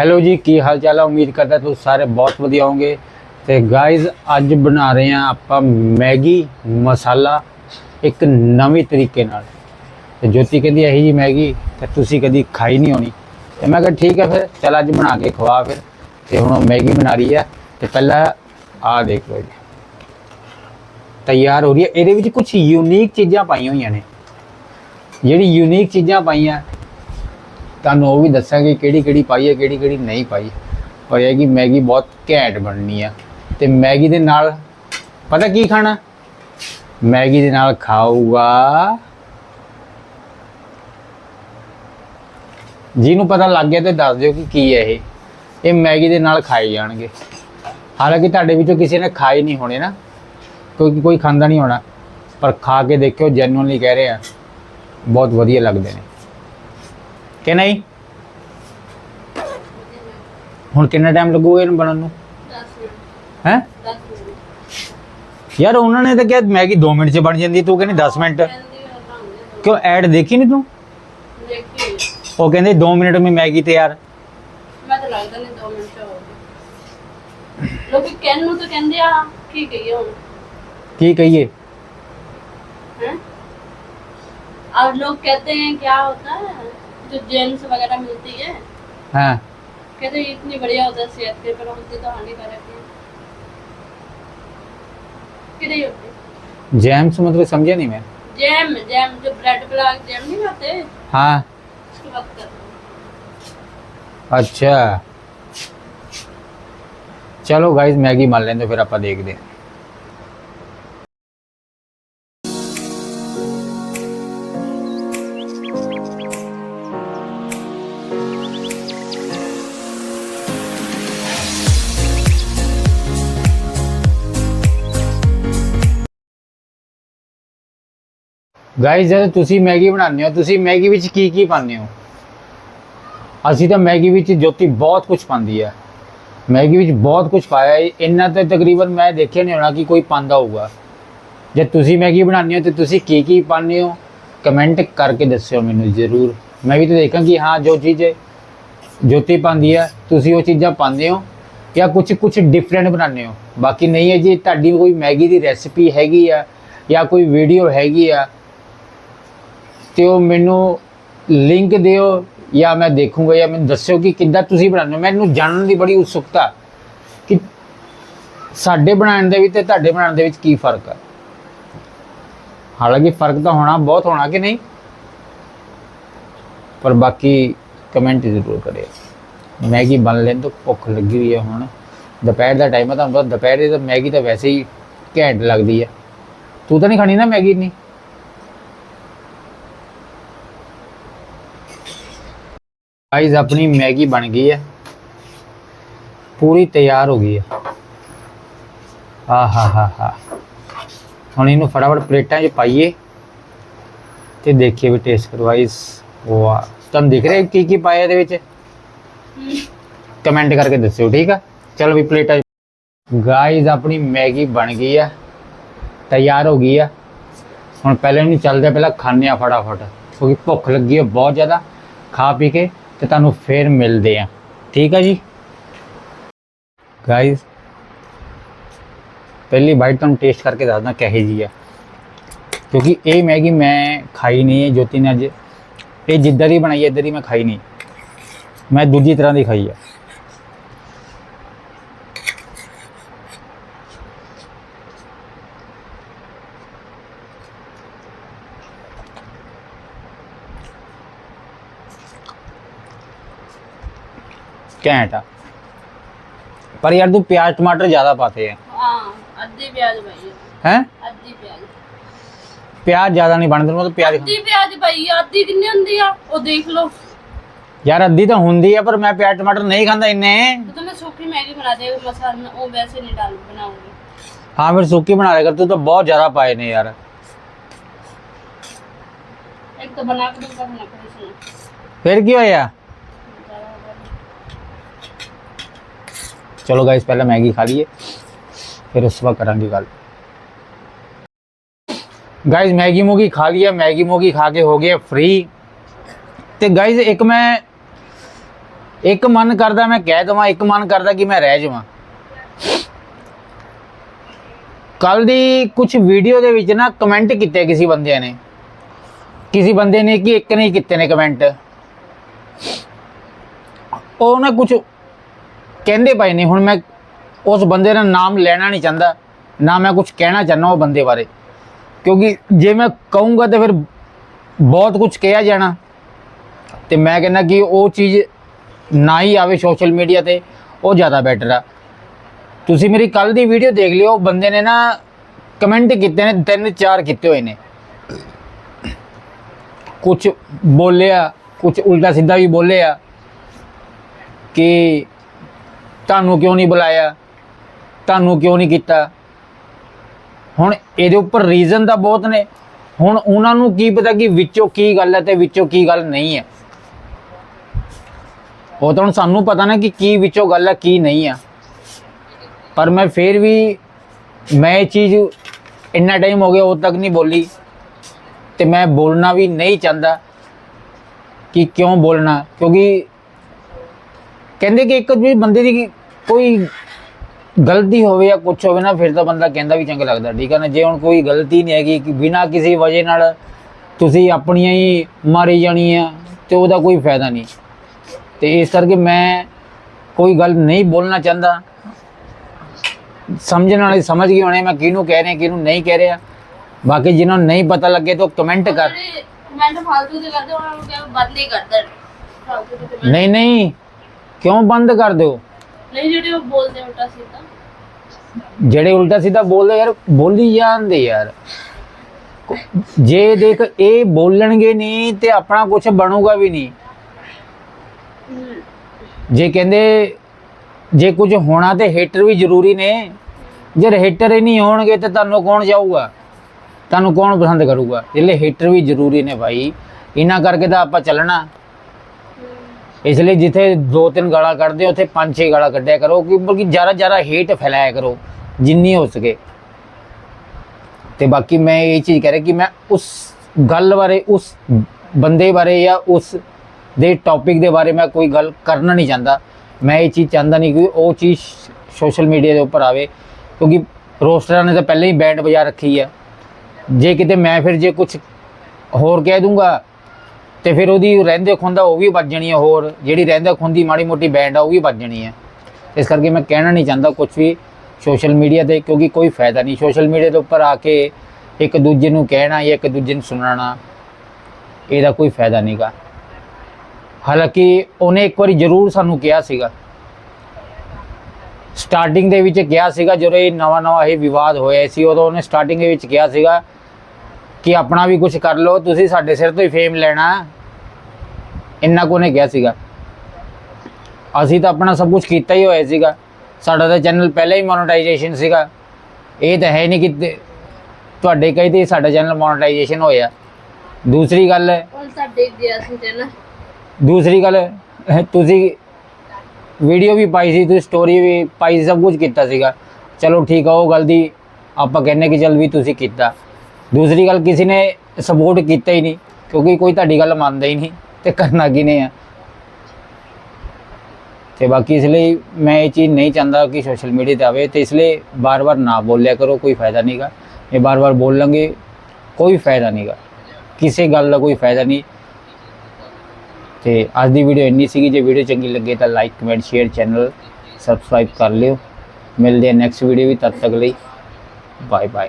Hello ਜੀ, ਕੀ ਹਾਲ ਚਾਲ ਹੈ ਉਮੀਦ ਕਰਦਾ ਤੁਸੀਂ ਸਾਰੇ ਬਹੁਤ ਵਧੀਆ ਹੋਵੋਗੇ। ਤੇ ਗਾਇਜ਼ ਅੱਜ ਬਣਾ ਰਹੇ ਹਾਂ ਆਪਾਂ ਮੈਗੀ ਮਸਾਲਾ ਇੱਕ ਨਵੇਂ ਤਰੀਕੇ ਨਾਲ। ਤੇ ਜੋਤੀ ਕਹਿੰਦੀ ਇਹੀ ਜੀ ਮੈਗੀ, ਤੇ ਤੁਸੀਂ ਕਦੀ ਖਾਈ ਨਹੀਂ ਹੋਣੀ। ਤੇ ਮੈਂ ਕਿਹਾ ਠੀਕ ਹੈ ਫਿਰ, ਚੱਲ ਅੱਜ ਬਣਾ ਕੇ ਖਵਾ ਫਿਰ। ਤੇ ਹੁਣ ਮੈਗੀ ਬਣਾ ਰਹੀ ਹੈ ਤੇ ਪਹਿਲਾਂ ਆ ਦੇਖ ਲਓ ਜੀ। ਤਿਆਰ ਹੋ ਰਹੀ ਹੈ ਇਹਦੇ ਵਿੱਚ ਕੁਝ ਯੂਨੀਕ ਚੀਜ਼ਾਂ ਪਾਈਆਂ ਹੋਈਆਂ ਨੇ। ਜਿਹੜੀ ਯੂਨੀਕ ਚੀਜ਼ਾਂ ਪਾਈਆਂ ਤੁਹਾਨੂੰ ਉਹ ਵੀ ਦੱਸਾਂਗੇ ਕਿਹੜੀ ਕਿਹੜੀ ਪਾਈ ਹੈ, ਕਿਹੜੀ ਕਿਹੜੀ ਨਹੀਂ ਪਾਈ। ਪਰ ਇਹ ਕਿ ਮੈਗੀ ਬਹੁਤ ਘੈਂਟ ਬਣਨੀ ਆ। ਤੇ ਮੈਗੀ ਦੇ ਨਾਲ ਪਤਾ ਕੀ ਖਾਣਾ? ਮੈਗੀ ਦੇ ਨਾਲ ਖਾਊਗਾ। ਜਿਹਨੂੰ ਪਤਾ ਲੱਗ ਗਿਆ ਤੇ ਦੱਸ ਦਿਓ ਕਿ ਕੀ ਹੈ ਇਹ। ਇਹ ਮੈਗੀ ਦੇ ਨਾਲ ਖਾਏ ਜਾਣਗੇ। ਹਾਲਾਂਕਿ ਤੁਹਾਡੇ ਵਿੱਚੋਂ ਕਿਸੇ ਨੇ ਖਾਏ ਨਹੀਂ ਹੋਣੇ ਨਾ। ਕਿਉਂਕਿ ਕੋਈ ਖਾਂਦਾ ਨਹੀਂ ਹੋਣਾ। ਪਰ ਖਾ ਕੇ ਦੇਖਿਓ ਜੈਨੂਇਨਲੀ ਕਹਿ ਰਹੇ। ਆ ਬਹੁਤ ਵਧੀਆ ਲੱਗਦੇ ਨੇ। ਕਿ ਨਹੀਂ ਹੁਣ ਕਿੰਨਾ ਟਾਈਮ ਲੱਗੂਗਾ ਇਹਨੂੰ ਬਣਨ ਨੂੰ 10 ਮਿੰਟ ਹੈ 10 ਮਿੰਟ ਯਾਰ ਉਹਨਾਂ ਨੇ ਤਾਂ ਕਿਹਾ ਮੈਗੀ 2 ਮਿੰਟ 'ਚ ਬਣ ਜਾਂਦੀ ਤੂੰ ਕਹਿੰਦੀ 10 ਮਿੰਟ ਕਹਿੰਦੀ ਉਹ ਬਣਾਉਂਦੇ ਕਿਉਂ ਐਡ ਦੇਖੀ ਨਹੀਂ ਤੂੰ ਦੇਖੀ ਉਹ ਕਹਿੰਦੇ 2 ਮਿੰਟ ਮੇਂ ਮੈਗੀ ਤਿਆਰ ਮੈਂ ਤਾਂ ਲੱਗਦਾ ਨਹੀਂ 2 ਮਿੰਟ ਚ ਹੋ ਗਏ ਲੋਕੀ ਕਹਿਣ ਨੂੰ ਤਾਂ ਕਹਿੰਦੇ ਆ ਕੀ ਕਹੀਏ ਹੁਣ ਕੀ ਕਹੀਏ हैं और लोग कहते हैं क्या होता है जो जेम्स वगैरह मिलती है। ਹਾਂ कहते हैं इतनी बढ़िया होता है सेहत के पर होती तो हानिकारक है। होती? मतलब समझा नहीं मैं। जैम जैम जो ब्रेड पर जैम नहीं खाते? हाँ। उसकी बात कर अच्छा। चलो गाइस मैगी मान लेंगे फिर आप देखते हैं ਗਾਇਸ ਜਦ ਤੁਸੀਂ ਮੈਗੀ ਬਣਾਉਂਦੇ ਹੋ, ਤੁਸੀਂ ਮੈਗੀ ਵਿੱਚ ਕੀ ਕੀ ਪਾਉਂਦੇ ਹੋ? ਅਸੀਂ ਤਾਂ ਮੈਗੀ ਵਿੱਚ ਜੋਤੀ ਬਹੁਤ ਕੁਝ ਪਾਉਂਦੀ ਹੈ ਮੈਗੀ ਵਿੱਚ ਬਹੁਤ ਕੁਝ ਪਾਇਆ ਹੈ। ਇੰਨਾ ਤਾਂ ਤਕਰੀਬਨ ਮੈਂ ਦੇਖਿਆ ਨਹੀਂ ਹੋਣਾ ਕਿ ਕੋਈ ਪਾਉਂਦਾ ਹੋਊਗਾ। ਜੇ ਤੁਸੀਂ ਮੈਗੀ ਬਣਾਉਂਦੇ ਹੋ, ਤੇ ਤੁਸੀਂ ਕੀ ਕੀ ਪਾਉਂਦੇ ਹੋ? ਕਮੈਂਟ ਕਰਕੇ ਦੱਸਿਓ ਮੈਨੂੰ ਜ਼ਰੂਰ। ਮੈਂ ਵੀ ਤਾਂ ਦੇਖਾਂ ਕਿ ਹਾਂ, ਜੋ ਚੀਜ਼ ਜੋਤੀ ਪਾਉਂਦੀ ਹੈ ਤੁਸੀਂ ਉਹ ਚੀਜ਼ਾਂ ਪਾਉਂਦੇ ਹੋ ਜਾਂ ਕੁਝ ਕੁਝ ਡਿਫਰੈਂਟ ਬਣਾਉਂਦੇ ਹੋ। ਬਾਕੀ ਨਹੀਂ ਹੈ ਜੀ, ਤੁਹਾਡੀ ਕੋਈ ਮੈਗੀ ਦੀ ਰੈਸਿਪੀ ਹੈਗੀ ਆ ਜਾਂ ਕੋਈ ਵੀਡੀਓ ਹੈਗੀ ਆ ਤੇ ਉਹ ਮੈਨੂੰ ਲਿੰਕ ਦਿਓ ਜਾਂ ਮੈਂ ਦੇਖੂੰਗਾ ਜਾਂ ਮੈਨੂੰ ਦੱਸਿਓ ਕਿ ਕਿੱਦਾਂ ਤੁਸੀਂ ਬਣਾਉਂਦੇ ਹੋ। ਮੈਨੂੰ ਜਾਣਨ ਦੀ ਬੜੀ ਉਤਸੁਕਤਾ ਕਿ ਸਾਡੇ ਬਣਾਉਣ ਦੇ ਵਿੱਚ ਤੇ ਤੁਹਾਡੇ ਬਣਾਉਣ ਦੇ ਵਿੱਚ ਕੀ ਫ਼ਰਕ ਹੈ ਹਾਲਾਂਕਿ ਫ਼ਰਕ ਤਾਂ ਹੋਣਾ, ਬਹੁਤ ਹੋਣਾ ਕਿ ਨਹੀਂ? ਪਰ ਬਾਕੀ ਕਮੈਂਟ ਜ਼ਰੂਰ ਕਰਿਓ। ਮੈਗੀ ਬਣ ਲੈਣ ਤੋਂ ਭੁੱਖ ਲੱਗੀ ਹੋਈ ਹੈ ਹੁਣ। ਦੁਪਹਿਰ ਦਾ ਟਾਈਮ ਹੈ ਤੁਹਾਨੂੰ ਪਤਾ ਦੁਪਹਿਰੇ ਤਾਂ ਮੈਗੀ ਤਾਂ ਵੈਸੇ ਹੀ ਘੈਂਟ ਲੱਗਦੀ ਹੈ ਤੂੰ ਤਾਂ ਨਹੀਂ ਖਾਣੀ ਨਾ ਮੈਗੀ ਨਹੀਂ ਗਾਇਸ ਆਪਣੀ ਮੈਗੀ ਬਣ ਗਈ ਹੈ। ਪੂਰੀ ਤਿਆਰ ਹੋ ਗਈ ਹੈ। ਆ ਹਾ ਹਾ ਹੁਣ ਇਹਨੂੰ ਫਟਾਫਟ ਪਲੇਟਾਂ 'ਚ ਪਾਈਏ ਤੇ ਦੇਖੀਏ ਵੀ ਟੇਸਟ ਕਰੋ ਗਾਇਸ ਵਾਹ ਤੁਹਾਨੂੰ ਦਿਖ ਰਿਹਾ ਕੀ ਕੀ ਪਾਇਆ ਇਹਦੇ ਵਿੱਚ? ਕਮੈਂਟ ਕਰਕੇ ਦੱਸਿਓ, ਠੀਕ ਆ? ਚਲੋ ਵੀ ਪਲੇਟਾਂ ਗਾਇਸ ਆਪਣੀ ਮੈਗੀ ਬਣ ਗਈ ਆ। ਤਿਆਰ ਹੋ ਗਈ ਆ। ਹੁਣ ਪਹਿਲੇ ਨੂੰ ਚੱਲਦੇ ਪਹਿਲਾਂ ਖਾਣੇ ਆ ਫਟਾਫਟ, ਕਿਉਂਕਿ ਭੁੱਖ ਲੱਗੀ ਹੈ ਬਹੁਤ ਜ਼ਿਆਦਾ। ਖਾ ਪੀ ਕੇ ਤੇ ਤੁਹਾਨੂੰ ਫੇਰ ਮਿਲਦੇ ਆ। ਠੀਕ ਆ ਜੀ? ਗਾਇਸ ਪਹਿਲੀ ਬਾਈਟ ਤੁਹਾਨੂੰ ਟੇਸਟ ਕਰਕੇ ਦੱਸਦਾ ਕਿਹੋ ਜੀ ਆ। ਕਿਉਂਕਿ ਇਹ ਮੈਗੀ ਮੈਂ ਖਾਈ ਨਹੀਂ ਹੈ ਜੋਤੀ ਨੇ ਅੱਜ, ਇਹ ਜਿੱਦਾਂ ਦੀ ਬਣਾਈ ਹੈ ਇੱਦਾਂ ਦੀ ਮੈਂ ਖਾਈ ਨਹੀਂ। ਮੈਂ ਦੂਜੀ ਤਰ੍ਹਾਂ ਦੀ ਖਾਈ ਆ। ਘੈਂਟ ਆ ਪਰ ਯਾਰ ਤੂੰ ਪਿਆਜ਼ ਟਮਾਟਰ ਜ਼ਿਆਦਾ ਪਾਤੇ ਆ हाँ अद्धी प्याज भाई ਹੈ अद्धी प्याज ਪਿਆਜ਼ ਜ਼ਿਆਦਾ ਨਹੀਂ ਬਣਦੇ ਮਤਲਬ ਪਿਆਜ਼ ਅੱਧੀ ਪਿਆਜ ਭਾਈ ਅੱਧੀ ਕਿੰਨੀ ਹੁੰਦੀ ਆ ਉਹ ਦੇਖ ਲਓ ਯਾਰ ਅੱਧੀ ਤਾਂ ਹੁੰਦੀ ਆ ਪਰ ਮੈਂ ਪਿਆਜ਼ ਟਮਾਟਰ ਨਹੀਂ ਖਾਂਦਾ ਇੰਨੇ तो मैं सूखी मैगी बना दे मसाला वो वैसे नहीं डाल बनाऊंगी ਹਾਂ ਫਿਰ ਸੁੱਕੀ ਬਣਾ ਲਿਆ ਕਰ ਤੂੰ ਤਾਂ ਬਹੁਤ ਜ਼ਿਆਦਾ ਪਾਏ ਨੇ ਯਾਰ एक तो बना के दूंगा बना के सुनो ਫਿਰ ਕੀ ਚਲੋ ਗਾਇਸ ਪਹਿਲਾਂ ਮੈਗੀ ਖਾ ਲਈਏ, ਫਿਰ ਉਸ ਤੋਂ ਬਾਅਦ ਕਰਾਂਗੇ ਗੱਲ। ਗਾਇਸ ਮੈਗੀ ਮੂਗੀ ਖਾ ਲਿਆ ਮੈਗੀ ਮੂਗੀ ਖਾ ਕੇ ਹੋ ਗਏ ਫ੍ਰੀ ਤੇ ਗਾਇਸ ਇੱਕ ਮੈਂ, ਇੱਕ ਮਨ ਕਰਦਾ, ਮੈਂ ਕਹਿ ਦਵਾਂ, ਇੱਕ ਮਨ ਕਰਦਾ ਕਿ ਮੈਂ ਰਹਿ ਜਾਵਾਂ। ਕੱਲ ਦੀ ਕੁਝ ਵੀਡੀਓ ਦੇ ਵਿੱਚ ਨਾ ਕਮੈਂਟ ਕੀਤੇ ਕਿਸੇ ਬੰਦਿਆਂ ਨੇ। ਕਿਸੇ ਬੰਦੇ ਨੇ ਕਿ ਇੱਕ ਨਹੀਂ ਕੀਤੇ ਨੇ ਕਮੈਂਟ ਉਹ ਨਾ ਕੁਝ ਕਹਿੰਦੇ ਪਏ ਨੇ ਹੁਣ ਮੈਂ ਉਸ ਬੰਦੇ ਦਾ ਨਾਮ ਲੈਣਾ ਨਹੀਂ ਚਾਹੁੰਦਾ, ਨਾ ਮੈਂ ਕੁਝ ਕਹਿਣਾ ਚਾਹੁੰਦਾ ਉਹ ਬੰਦੇ ਬਾਰੇ। ਕਿਉਂਕਿ ਜੇ ਮੈਂ ਕਹੂੰਗਾ ਤਾਂ ਫਿਰ ਬਹੁਤ ਕੁਝ ਕਿਹਾ ਜਾਣਾ। ਤੇ ਮੈਂ ਕਹਿੰਦਾ ਕਿ ਉਹ ਚੀਜ਼ ਨਾ ਹੀ ਆਵੇ ਸੋਸ਼ਲ ਮੀਡੀਆ ਤੇ, ਉਹ ਜ਼ਿਆਦਾ ਬੈਟਰ ਆ। ਤੁਸੀਂ ਮੇਰੀ ਕੱਲ ਦੀ ਵੀਡੀਓ ਦੇਖ ਲਿਓ, ਬੰਦੇ ਨੇ ਨਾ ਕਮੈਂਟ ਕੀਤੇ ਨੇ, ਤਿੰਨ ਚਾਰ ਕੀਤੇ ਹੋਏ ਨੇ। ਕੁਝ ਬੋਲਿਆ ਕੁਝ ਉਲਟਾ ਸਿੱਧਾ ਵੀ ਬੋਲਿਆ ਕਿ ਤੁਹਾਨੂੰ ਕਿਉਂ ਨਹੀਂ ਬੁਲਾਇਆ? ਤੁਹਾਨੂੰ ਕਿਉਂ ਨਹੀਂ ਕੀਤਾ? ਹੁਣ ਇਹਦੇ ਉੱਪਰ ਰੀਜ਼ਨ ਤਾਂ ਬਹੁਤ ਨੇ। ਹੁਣ ਉਹਨਾਂ ਨੂੰ ਕੀ ਪਤਾ ਕਿ ਵਿੱਚੋਂ ਕੀ ਗੱਲ ਹੈ ਤੇ ਵਿੱਚੋਂ ਕੀ ਗੱਲ ਨਹੀਂ ਹੈ। ਉਹ ਤਾਂ ਹੁਣ ਸਾਨੂੰ ਪਤਾ ਨਾ ਕਿ ਕੀ ਵਿੱਚੋਂ ਗੱਲ ਹੈ, ਕੀ ਨਹੀਂ ਆ ਪਰ ਮੈਂ ਫੇਰ ਵੀ ਮੈਂ ਇਹ ਚੀਜ਼ ਇੰਨਾ ਟਾਈਮ ਹੋ ਗਿਆ ਉਦੋਂ ਤੱਕ ਨਹੀਂ ਬੋਲੀ। ਤੇ ਮੈਂ ਬੋਲਣਾ ਵੀ ਨਹੀਂ ਚਾਹੁੰਦਾ ਕਿ ਕਿਉਂ ਬੋਲਣਾ? ਕਿਉਂਕਿ ਕਹਿੰਦੇ ਕਿ ਇੱਕ ਵੀ ਬੰਦੇ ਦੀ ਕੋਈ ਗਲਤੀ ਹੋਵੇ ਜਾਂ ਕੁਝ ਹੋਵੇ ਨਾ ਫਿਰ ਤਾਂ ਬੰਦਾ ਕਹਿੰਦਾ ਵੀ ਚੰਗਾ ਲੱਗਦਾ ਠੀਕ ਹੈ ਨਾ? ਜੇ ਹੁਣ ਕੋਈ ਗਲਤੀ ਨਹੀਂ ਹੈਗੀ ਕਿ ਬਿਨਾਂ ਕਿਸੇ ਵਜ੍ਹਾ ਨਾਲ ਤੁਸੀਂ ਆਪਣੀਆਂ ਹੀ ਮਾਰੀ ਜਾਣੀ ਆ ਤੇ ਉਹਦਾ ਕੋਈ ਫਾਇਦਾ ਨਹੀਂ। ਤੇ ਇਸ ਕਰਕੇ ਮੈਂ ਕੋਈ ਗੱਲ ਨਹੀਂ ਬੋਲਣਾ ਚਾਹੁੰਦਾ। ਸਮਝਣ ਵਾਲੇ ਸਮਝ ਗਏ ਹੋਣੇ ਮੈਂ ਕਿਹਨੂੰ ਕਹਿ ਰਿਹਾ ਕਿਹਨੂੰ ਨਹੀਂ ਕਹਿ ਰਿਹਾ। ਬਾਕੀ ਜਿਨ੍ਹਾਂ ਨੂੰ ਨਹੀਂ ਪਤਾ ਲੱਗੇ ਤਾਂ ਕਮੈਂਟ ਕਰ। ਕਮੈਂਟ ਫਾਲਤੂ ਦੇ ਕਰਦੇ ਉਹਨਾਂ ਨੂੰ ਕਿਹਾ ਬੰਦ ਹੀ ਕਰ ਦੇਣ। ਨਹੀਂ ਨਹੀਂ। ਕਿਉਂ ਬੰਦ ਕਰ ਦਿਓ? ਨਹੀਂ, ਜਿਹੜੇ ਉਹ ਬੋਲਦੇ ਉਲਟਾ ਸਿੱਧਾ। ਜਿਹੜੇ ਉਲਟਾ ਸਿੱਧਾ ਬੋਲਦੇ ਯਾਰ, ਬੋਲੀ ਜਾਂਦੇ ਯਾਰ। ਜੇ ਦੇਖ, ਇਹ ਬੋਲਣਗੇ ਨਹੀਂ ਤੇ ਆਪਣਾ ਕੁਝ ਬਣੂਗਾ ਵੀ ਨਹੀਂ। ਜੇ ਕਹਿੰਦੇ, ਜੇ ਕੁਝ ਹੋਣਾ ਤੇ ਹੇਟਰ ਵੀ ਜ਼ਰੂਰੀ ਨੇ। ਜੇ ਹੇਟਰ ਹੀ ਨਹੀਂ ਹੋਣਗੇ ਤੇ ਤੁਹਾਨੂੰ ਕੌਣ ਜਾਊਗਾ? ਤੁਹਾਨੂੰ ਕੌਣ ਪਸੰਦ ਕਰੂਗਾ? ਜਿਹੜੇ ਹੇਟਰ ਵੀ ਜ਼ਰੂਰੀ ਨੇ ਭਾਈ। ਇਹਨਾਂ ਕਰਕੇ ਤਾਂ ਆਪਾਂ ਚੱਲਣਾ। ਇਸ ਲਈ ਜਿੱਥੇ ਦੋ ਤਿੰਨ ਗਾਲਾਂ ਕੱਢਦੇ ਹੋ, ਉੱਥੇ ਪੰਜ ਛੇ ਗਾਲਾਂ ਕੱਢਿਆ ਕਰੋ ਕਿ ਬਲਕਿ ਜ਼ਿਆਦਾ ਜ਼ਿਆਦਾ ਹੇਟ ਫੈਲਾਇਆ ਕਰੋ ਜਿੰਨੀ ਹੋ ਸਕੇ। ਤੇ ਬਾਕੀ ਮੈਂ ਇਹ ਚੀਜ਼ ਕਹਿ ਰਿਹਾ ਕਿ ਮੈਂ ਉਸ ਗੱਲ ਬਾਰੇ ਉਸ ਬੰਦੇ ਬਾਰੇ ਜਾਂ ਉਸ ਦੇ ਟੌਪਿਕ ਦੇ ਬਾਰੇ ਮੈਂ ਕੋਈ ਗੱਲ ਕਰਨਾ ਨਹੀਂ ਚਾਹੁੰਦਾ। ਮੈਂ ਇਹ ਚੀਜ਼ ਚਾਹੁੰਦਾ ਨਹੀਂ ਕਿ ਉਹ ਚੀਜ਼ ਸੋਸ਼ਲ ਮੀਡੀਆ ਦੇ ਉੱਪਰ ਆਵੇ ਕਿਉਂਕਿ ਰੋਸਟਰਾਂ ਨੇ ਤਾਂ ਪਹਿਲਾਂ ਹੀ ਬੈਂਡ ਵਜਾ ਰੱਖੀ ਹੈ ਜੇ ਕਿਤੇ ਮੈਂ ਫਿਰ ਜੇ ਕੁਝ ਹੋਰ ਕਹਿ ਦੂੰਗਾ ਤੇ ਫਿਰ ਉਹਦੀ ਰਹਿੰਦੇ ਖੁੰਦਾ ਉਹ ਵੀ ਵੱਜ ਜਾਣੀ ਹੈ ਹੋਰ। ਜਿਹੜੀ ਰਹਿੰਦੇ ਖੁੰਦੀ ਮਾੜੀ ਮੋਟੀ ਬੈਂਡ ਆ, ਉਹ ਵੀ ਵੱਜ ਜਾਣੀ ਹੈ ਇਸ ਕਰਕੇ ਮੈਂ ਕਹਿਣਾ ਨਹੀਂ ਚਾਹੁੰਦਾ ਕੁਝ ਵੀ ਸੋਸ਼ਲ ਮੀਡੀਆ ਤੇ, ਕਿਉਂਕਿ ਕੋਈ ਫਾਇਦਾ ਨਹੀਂ। ਸੋਸ਼ਲ ਮੀਡੀਆ ਦੇ ਉੱਪਰ ਆ ਕੇ ਇੱਕ ਦੂਜੇ ਨੂੰ ਕਹਿਣਾ ਜਾਂ ਇੱਕ ਦੂਜੇ ਨੂੰ ਸੁਣਾਉਣਾ, ਇਹਦਾ ਕੋਈ ਫਾਇਦਾ ਨਹੀਂਗਾ ਹਾਲਾਂਕਿ ਉਹਨੇ ਇੱਕ ਵਾਰੀ ਜ਼ਰੂਰ ਸਾਨੂੰ ਕਿਹਾ ਸੀਗਾ। ਸਟਾਰਟਿੰਗ ਦੇ ਵਿੱਚ ਕਿਹਾ ਸੀਗਾ, ਜਦੋਂ ਇਹ ਨਵਾਂ ਨਵਾਂ ਇਹ ਵਿਵਾਦ ਹੋਇਆ ਸੀ, ਉਦੋਂ ਉਹਨੇ ਸਟਾਰਟਿੰਗ ਦੇ ਵਿੱਚ ਕਿਹਾ ਸੀਗਾ ਕਿ ਆਪਣਾ ਵੀ ਕੁਝ ਕਰ ਲਓ ਤੁਸੀਂ ਸਾਡੇ ਸਿਰ ਤੋਂ ਹੀ ਫੇਮ ਲੈਣਾ। ਇੰਨਾ ਕੋ ਨੇ ਕਿਹਾ ਸੀਗਾ। ਅਸੀਂ ਤਾਂ ਆਪਣਾ ਸਭ ਕੁਝ ਕੀਤਾ ਹੀ ਹੋਇਆ ਸੀਗਾ। ਸਾਡਾ ਤਾਂ ਚੈਨਲ ਪਹਿਲਾਂ ਹੀ ਮੋਨੇਟਾਈਜੇਸ਼ਨ ਸੀਗਾ। ਇਹ ਤਾਂ ਹੈ ਨਹੀਂ ਕਿ ਤੁਹਾਡੇ ਕਹੀ ਤੇ ਸਾਡਾ ਚੈਨਲ ਮੋਨੇਟਾਈਜੇਸ਼ਨ ਹੋਇਆ। ਦੂਸਰੀ ਗੱਲ ਹੈ ਉਹ ਸਾਡੇ ਗਿਆ ਸੀ ਚੈਨਲ ਦੂਸਰੀ ਗੱਲ ਤੁਸੀਂ ਵੀਡੀਓ ਵੀ ਪਾਈ ਸੀ ਤੁਸੀਂ ਸਟੋਰੀ ਵੀ ਪਾਈ ਸੀ ਸਭ ਕੁਝ ਕੀਤਾ ਸੀਗਾ। ਚਲੋ ਠੀਕ ਆ ਉਹ ਗੱਲ ਦੀ ਆਪਾਂ ਕਹਿੰਨੇ ਕਿ ਚਲ ਵੀ ਤੁਸੀਂ ਕੀਤਾ। ਦੂਸਰੀ ਗੱਲ ਕਿਸੇ ਨੇ ਸਪੋਰਟ ਕੀਤਾ ਹੀ ਨਹੀਂ, ਕਿਉਂਕਿ ਕੋਈ ਤੁਹਾਡੀ ਗੱਲ ਮੰਨਦਾ ਹੀ ਨਹੀਂ ਤੇ ਕਰਨਾ ਕਿਨੇ ਆ। ਤੇ ਬਾਕੀ ਇਸ ਲਈ ਮੈਂ ਇਹ ਚੀਜ਼ ਨਹੀਂ ਚਾਹੁੰਦਾ ਕਿ ਸੋਸ਼ਲ ਮੀਡੀਆ ਤੇ ਆਵੇ ਤੇ ਇਸ ਲਈ ਬਾਰ-ਬਾਰ ਨਾ ਬੋਲਿਆ ਕਰੋ, ਕੋਈ ਫਾਇਦਾ ਨਹੀਂਗਾ ਇਹ ਬਾਰ-ਬਾਰ ਬੋਲਾਂਗੇ ਕੋਈ ਫਾਇਦਾ ਨਹੀਂਗਾ ਕਿਸੇ ਗੱਲ ਦਾ ਕੋਈ ਫਾਇਦਾ ਨਹੀਂ ਤੇ ਅੱਜ ਦੀ ਵੀਡੀਓ ਇੰਨੀ ਸੀਗੀ, ਜੇ ਵੀਡੀਓ ਚੰਗੀ ਲੱਗੇ ਤਾਂ like comment share channel subscribe ਕਰ ਲਿਓ। ਮਿਲਦੇ ਆ ਨੈਕਸਟ ਵੀਡੀਓ ਵੀ ਤਦ ਤੱਕ ਲਈ। Bye bye